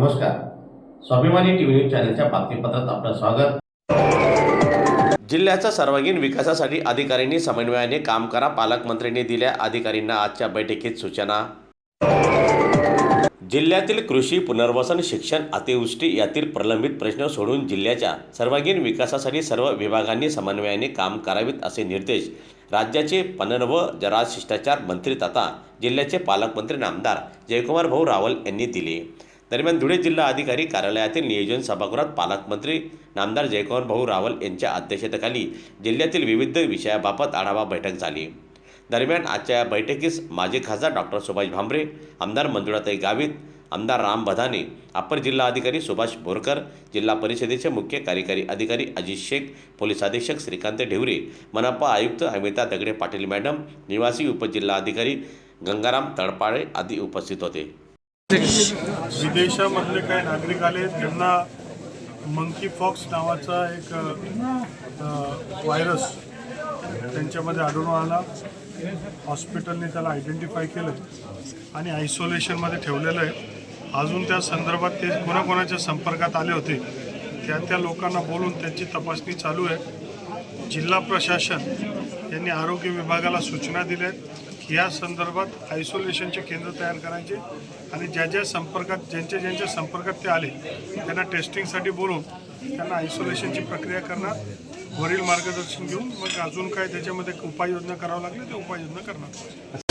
नमस्कार. स्वाभिमानी TV news चॅनलच्या बातमीपत्रात आपलं स्वागत. जिल्ह्याच्या सर्वांगीण विकासासाठी अधिकाऱ्यांनी समन्वयाने काम करा पालकमंत्र्यांनी दिल्या अधिकाऱ्यांना आजच्या बैठकीत सूचना. जिल्ह्यातील कृषी पुनर्वसन शिक्षण अतिवृष्टी यातील प्रलंबित प्रश्न सोडून जिल्ह्याच्या सर्वांगीण विकासासाठी सर्व विभागांनी समन्वयाने काम करावेत असे निर्देश राज्याचे पणन व जलशिष्टाचार मंत्री तथा जिल्ह्याचे पालकमंत्री नामदार जयकुमार भाऊ रावल यांनी दिले. दरम्यान धुळे जिल्हा अधिकारी कार्यालयातील नियोजन सभागृहात पालकमंत्री नामदार जयकुमार भाऊ रावल यांच्या अध्यक्षतेखाली जिल्ह्यातील विविध विषयाबाबत आढावा बैठक झाली. दरम्यान आजच्या या बैठकीस माजी खासदार डॉक्टर सुभाष भांबरे आमदार मंजुळाताई गावित आमदार राम बधाने अप्पर जिल्हा अधिकारी सुभाष बोरकर जिल्हा परिषदेचे मुख्य कार्यकारी अधिकारी अजित शेख पोलीस अधीक्षक श्रीकांत ढेवरे मनपा आयुक्त अमिता दगडे पाटील मॅडम निवासी उपजिल्हाधिकारी गंगाराम तडपाळे आदी उपस्थित होते. विदेशामधले काही नागरिक आले त्यांना मंकी फॉक्स नावाचा एक व्हायरस त्यांच्यामध्ये आढळून आला. हॉस्पिटलने त्याला आयडेंटिफाय केलं आणि आयसोलेशनमध्ये ठेवलेलं आहे. अजून त्या संदर्भात ते कोणाकोणाच्या संपर्कात आले होते त्या त्या लोकांना बोलून त्यांची तपासणी चालू आहे. जिल्हा प्रशासन यांनी आरोग्य विभागाला सूचना दिल्या आहेत. या संदर्भात आयसोलेशनचे केंद्र तयार करायचे आणि ज्या ज्या संपर्कात ज्यांच्या ज्यांच्या संपर्कात ते आले त्यांना टेस्टिंगसाठी बोलून त्यांना आयसोलेशनची प्रक्रिया करणार वरील मार्गदर्शन घेऊन मग अजून काय त्याच्यामध्ये उपाययोजना करावं लागली ते उपाययोजना करणार.